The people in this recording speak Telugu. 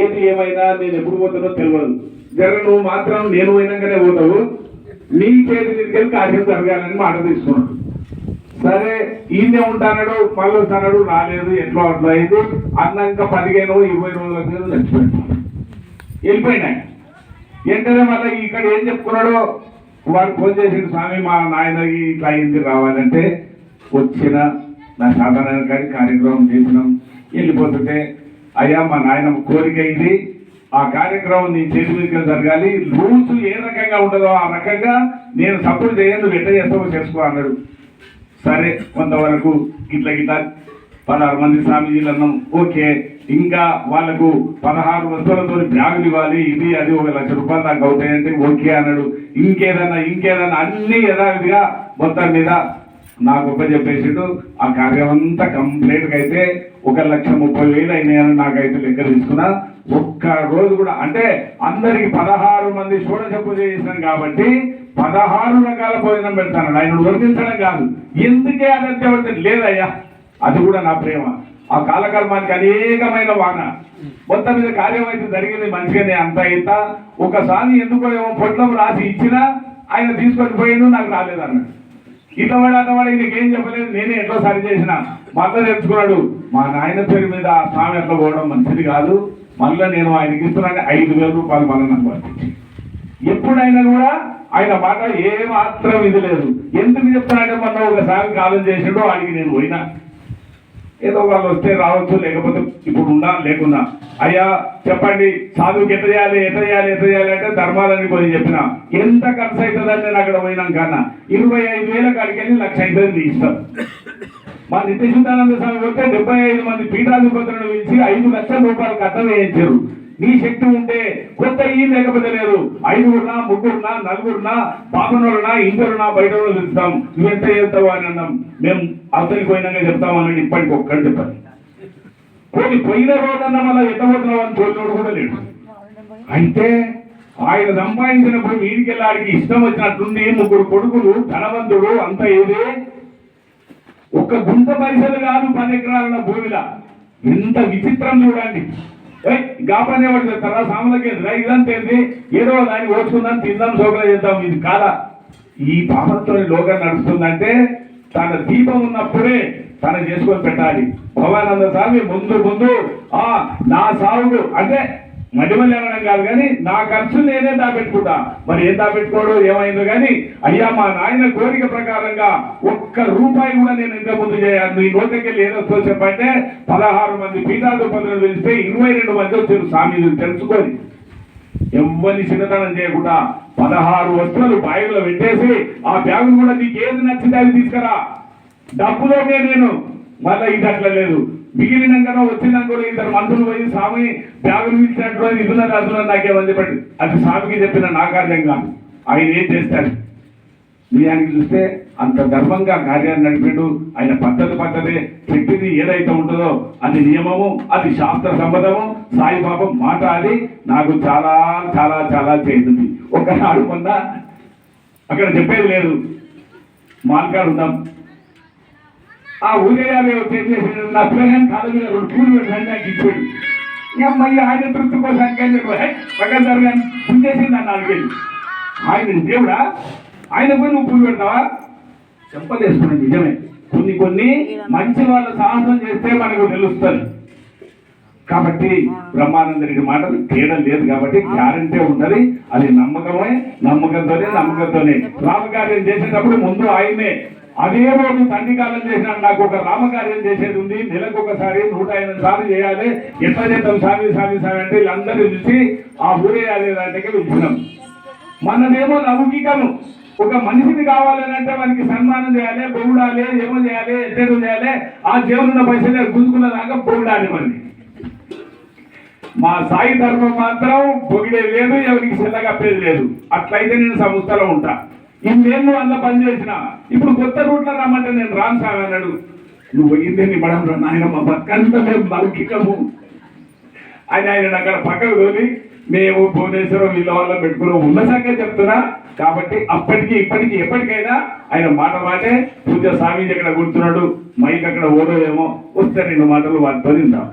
ఏది ఏమైనా నేను ఎప్పుడు పోతానో తెలియదు జర నువ్వు మాత్రం నేను పోయినాకనే పోతావు. నీ చేతి మీదకెళ్ళి కార్యం జరగాలని మాట తీసుకున్నాడు సరే ఈయనే ఉంటాడు మళ్ళీ వస్తాడు రాలేదు ఎట్లా అట్లా అయింది. అన్నాక పదిహేను ఇరవై రోజుల మీద చచ్చిపోయాడు. వెళ్ళిపోయినా. వెంటనే మళ్ళీ ఇక్కడ ఏం చెప్పుకున్నాడో వాడు ఫోన్ చేసిండు స్వామి మా నాయనకి ఇట్లా అయింది రావాలంటే వచ్చిన నా సాధారణ కానీ కార్యక్రమం చేసినాం. వెళ్ళిపోతుంటే అయ్యా మా నాయన కోరిక ఇది. ఆ కార్యక్రమం నీ చేతి మీదుగా జరగాలి. రూల్స్ ఏ రకంగా ఉండదో ఆ రకంగా నేను సపోర్ట్ చేయను ఎట్ట చేస్తావో చేసుకో అన్నాడు. సరే కొంతవరకు గిట్ల గిట్ల పదహారు మంది స్వామీజీలు అన్నాం ఓకే ఇంకా వాళ్ళకు పదహారు వస్తువులతో బ్యాగులు ఇవ్వాలి. ఇది అది ఒక లక్ష రూపాయలు నాకు అవుతాయంటే ఓకే అన్నాడు. ఇంకేదన్నా ఇంకేదన్నా అన్ని యథావిధిగా మొత్తం మీద నాకు ఒక చెప్పేసిండు ఆ కార్యం అంతా కంప్లీట్గా అయితే ఒక లక్ష ముప్పై వేలు అయినాయని నాకైతే లెక్క తీసుకున్నా. ఒక్క రోజు కూడా అంటే అందరికి పదహారు మంది షోడశ పూజ కాబట్టి పదహారు రకాల భోజనం పెడతాను. ఆయన వర్తించడం కాదు. ఎందుకే అదంతే లేదయ్యా అది కూడా నా ప్రేమ. ఆ కాలకర్మానికి అనేకమైన వాన. మొత్తం మీద కార్యం అయితే జరిగింది మంచిగానే అంత ఇంత ఒకసారి ఎందుకో ఏమో పొట్లం రాసి ఇచ్చినా ఆయన తీసుకొని పోయిండు నాకు రాలేదన్నాడు ఇట్లా వాడు అన్నవాడు నీకేం చెప్పలేదు. నేనే ఎట్లా సరి చేసిన? మళ్ళీ నేర్చుకున్నాడు మా నాయన పేరు మీద ఆ స్వామి ఎట్లా పోవడం మంచిది కాదు. మళ్ళీ నేను ఆయనకి ఇస్తున్నాను ఐదు వేల రూపాయలు మళ్ళీ నాకు ఎప్పుడైనా కూడా ఆయన మాట ఏ మాత్రం ఇది లేదు. ఎందుకు చెప్తున్నాడే మొన్న ఒకసారి కాలం చేసాడో ఆయనకి నేను పోయినా. ఏదో వాళ్ళు వస్తే రావచ్చు లేకపోతే ఇప్పుడు ఉన్నా లేకున్నా. అయ్యా చెప్పండి సాధువుకి ఎట్ట చేయాలి ఎట్ట చేయాలి ఎట్ట చేయాలి అంటే ధర్మాలని కొన్ని చెప్పిన. ఎంత ఖర్చు అవుతుందని నేను అక్కడ పోయినాం కన్నా. ఇరవై ఐదు వేల కాడికి వెళ్ళి లక్ష ఐదు ఇస్తాం మా నిత్యశుద్ధానంద స్వామి వస్తే డెబ్బై ఐదు మంది పీఠాధిపతులను పిలిచి ఐదు లక్షల రూపాయలు కట్ట వేయించారు నీ శక్తి ఉంటే కొత్త ఈ లేకపోతే లేదు. ఐదుగురునా ముగ్గురునా నలుగురునా పాపనులునా ఇందరునా బయట వాళ్ళు చెప్తాం నువ్వెంత చేస్తావు అని అన్నాం. మేము అర్థం పోయినాక చెప్తామని ఇప్పటికి ఒక్కటి చెప్పాలి. పోయి పోయిన రోజన్నా మళ్ళీ ఎత్తబోతున్నావు అని తోలినోడు కూడా లేడు. అయితే ఆయన సంపాదించినప్పుడు వీడికెళ్ళి ఆడికి ఇష్టం వచ్చినట్టుండి ముగ్గురు కొడుకులు ధనవంతుడు అంత ఏదే. ఒక్క గుంట పైసలు కాదు పది ఎకరాల భూమిలో. ఎంత విచిత్రం చూడండి. ఏయ్, గా పని ఎవరు చేస్తారా సాములకి ఇదంతా ఏంది? ఏదో దాన్ని ఓచుకుందాం తిందాం సోకలు చేద్దాం ఇది కాదా? ఈ పాపంతో లోకం నడుస్తుందంటే తన దీపం ఉన్నప్పుడే తన చేసుకొని పెట్టాలి. భవానంద స్వామి ముందు ముందు ఆ నా సావుడు అంటే మధ్య అనడం కాదు కానీ నా ఖర్చు నేనే దాపెట్టుకుంటా. మరి ఏం దాపెట్టుకోడు? ఏమైందో కానీ అయ్యా మా నాయన కోరిక ప్రకారంగా ఒక్క రూపాయి కూడా నేను ఇంత ముందు చేయాలి. నీ నోటికెళ్ళి ఏదో చెప్పంటే పదహారు మంది పీఠాధిపతులు పిలిస్తే ఇరవై రెండు మంది వచ్చారు. స్వామి తెలుసుకొని. ఎవరిని చిన్నతనం చేయకుండా పదహారు వస్తువులు బ్యాగులో పెట్టేసి ఆ బ్యాగులు కూడా నీకు ఏది నచ్చితే అది తీసుకురా. డబ్బులోనే నేను మళ్ళీ ఇది అట్లా లేదు. మిగిలినాక వచ్చినాక కూడా ఇద్దరు మనుషులు పోయి స్వామి బ్యాగులు ఇచ్చినట్టు ఇదున్నది అదున్నది నాకేమని చెప్పండి అది స్వామికి చెప్పిన నా కార్యం కాదు ఆయన ఏం చేస్తాడు నిజానికి చూస్తే అంత గర్వంగా కార్యాన్ని నడిపాడు. ఆయన పద్ధతి పద్ధతి చెప్పింది ఏదైతే ఉంటుందో అది నియమము అది శాస్త్ర సంబంధము సాయిబాబా మాట అది. నాకు చాలా చాలా చాలా చేసింది. ఒకనాడు మొన్న అక్కడ చెప్పేది లేదు. మాల్కాడు ఉందాం ఆ ఊరేయాలి చేసి నా పిల్లగాని కాళ్ళ మీద రెండు పూలు పెట్టాను నాకు ఇచ్చాడు అమ్మాయి ఆయన తృప్తి కోసం పక్కన జరగాని పుంజేసింది నన్ను నాలుగేళ్ళు ఆయన దేవుడా ఆయన పోయి నువ్వు పూలు పెడతావా? చెప్పలేసుకున్నాను నిజమే. కొన్ని కొన్ని మంచి వాళ్ళ సాహసం చేస్తే మనకు తెలుస్తుంది. కాబట్టి బ్రహ్మానందరికి మాటలు తేడా లేదు కాబట్టి గ్యారంటీ ఉండాలి. అది నమ్మకమే నమ్మకంతోనే నమ్మకంతోనే. రామకార్యం చేసేటప్పుడు ముందు ఆయనే అదే రోజు తండ్రి కాలం చేసినా నాకు ఒక రామకార్యం చేసేది ఉంది. నెలకు ఒకసారి నూట ఎనిమిది సార్లు చేయాలి. ఎంత చేద్దాం? స్వామి స్వామి స్వామి అంటే వీళ్ళందరూ చూసి ఆ ఊరేయాలి అనే దాంట్లోకి పిలిచినాం మనదేమో లౌకికము. ఒక మనిషిని కావాలనంటే మనకి సన్మానం చేయాలి బొగుడాలి ఏమో చేయాలి ఎట్టేదో చేయాలి. ఆ జీవన పైసలే గుంజుకున్న దాకా బొగుడాలి మనకి మా సాయి ధర్మం మాత్రం పొగిడే లేదు ఎవరికి చెల్లగప్పేది లేదు. అట్లయితే నేను సంస్థలో ఉంటా. ఇన్నేళ్ళు అందులో పని చేసిన. ఇప్పుడు కొత్త రూట్లో రమ్మంటే నేను రాను సార్ అన్నాడు. నువ్వు పోయిందే నీ మడం నాయన మా పక్కంతా మేము లౌకికము ఆయన ఆయన అక్కడ పక్కకు తోలి మేము భువనేశ్వరం వీళ్ళ వాళ్ళ పెట్టుకుని ఉన్న సంగతి చెప్తున్నా. కాబట్టి అప్పటికి ఇప్పటికి ఎప్పటికైనా ఆయన మాట మాటే పూజ స్వామీజీ అక్కడ కూర్చున్నాడు. మైక్ అక్కడ ఓడో ఏమో వస్తే రెండు మాటలు వాటితో తిందాం.